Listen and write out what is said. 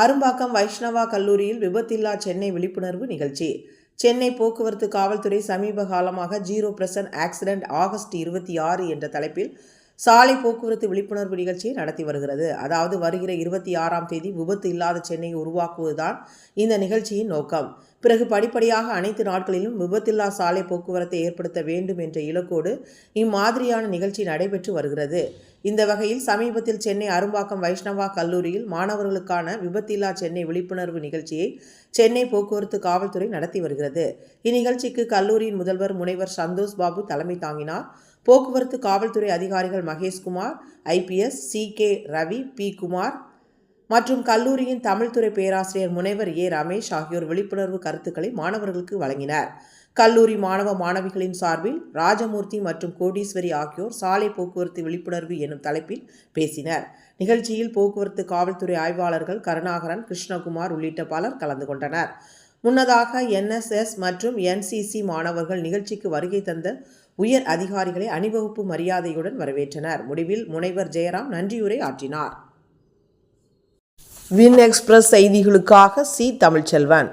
அரும்பாக்கம் வைஷ்ணவா கல்லூரியில் விபத்தில்லா சென்னை விழிப்புணர்வு நிகழ்ச்சி. சென்னை போக்குவரத்து காவல்துறை சமீப காலமாக ஜீரோ பிரசன்ட் ஆக்சிடென்ட் ஆகஸ்ட் இருபத்தி ஆறு என்ற தலைப்பில் சாலை போக்குவரத்து விழிப்புணர்வு நிகழ்ச்சியை நடத்தி வருகிறது. அதாவது வருகிற இருபத்தி ஆறாம் தேதி விபத்து இல்லாத சென்னையை உருவாக்குவதுதான் இந்த நிகழ்ச்சியின் நோக்கம். பிறகு படிப்படியாக அனைத்து நாட்களிலும் விபத்தில்லா சாலை போக்குவரத்தை ஏற்படுத்த வேண்டும் என்ற இலக்கோடு இம்மாதிரியான நிகழ்ச்சி நடைபெற்று வருகிறது. இந்த வகையில் சமீபத்தில் சென்னை அரும்பாக்கம் வைஷ்ணவா கல்லூரியில் மாணவர்களுக்கான விபத்தில்லா சென்னை விழிப்புணர்வு நிகழ்ச்சியை சென்னை போக்குவரத்து காவல்துறை நடத்தி வருகிறது. இந்நிகழ்ச்சிக்கு கல்லூரியின் முதல்வர் முனைவர் சந்தோஷ் பாபு தலைமை தாங்கினார். போக்குவரத்து காவல்துறை அதிகாரிகள் Maheshkumar IPS C K Ravi P Kumar மற்றும் கல்லூரியின் தமிழ்துறை பேராசிரியர் முனைவர் ஏ. ரமேஷ் ஆகியோர் விழிப்புணர்வு கருத்துக்களை மாணவர்களுக்கு வழங்கினர். கல்லூரி மாணவ மாணவிகளின் சார்பில் ராஜமூர்த்தி மற்றும் கோடீஸ்வரி ஆகியோர் சாலை போக்குவரத்து விழிப்புணர்வு எனும் தலைப்பில் பேசினர். நிகழ்ச்சியில் போக்குவரத்து காவல்துறை ஆய்வாளர்கள் கருணாகரன் கிருஷ்ணகுமார் உள்ளிட்ட பலர் கலந்து கொண்டனர். முன்னதாக என்எஸ்எஸ் மற்றும் என்சிசி மாணவர்கள் நிகழ்ச்சிக்கு வருகை தந்த உயர் அதிகாரிகளை அணிவகுப்பு மரியாதையுடன் வரவேற்றனர். முடிவில் முனைவர் ஜெயராம் நன்றியுரை ஆற்றினார். வின் எக்ஸ்பிரஸ் செய்திகளுக்காக சி தமிழ்ச்செல்வன்.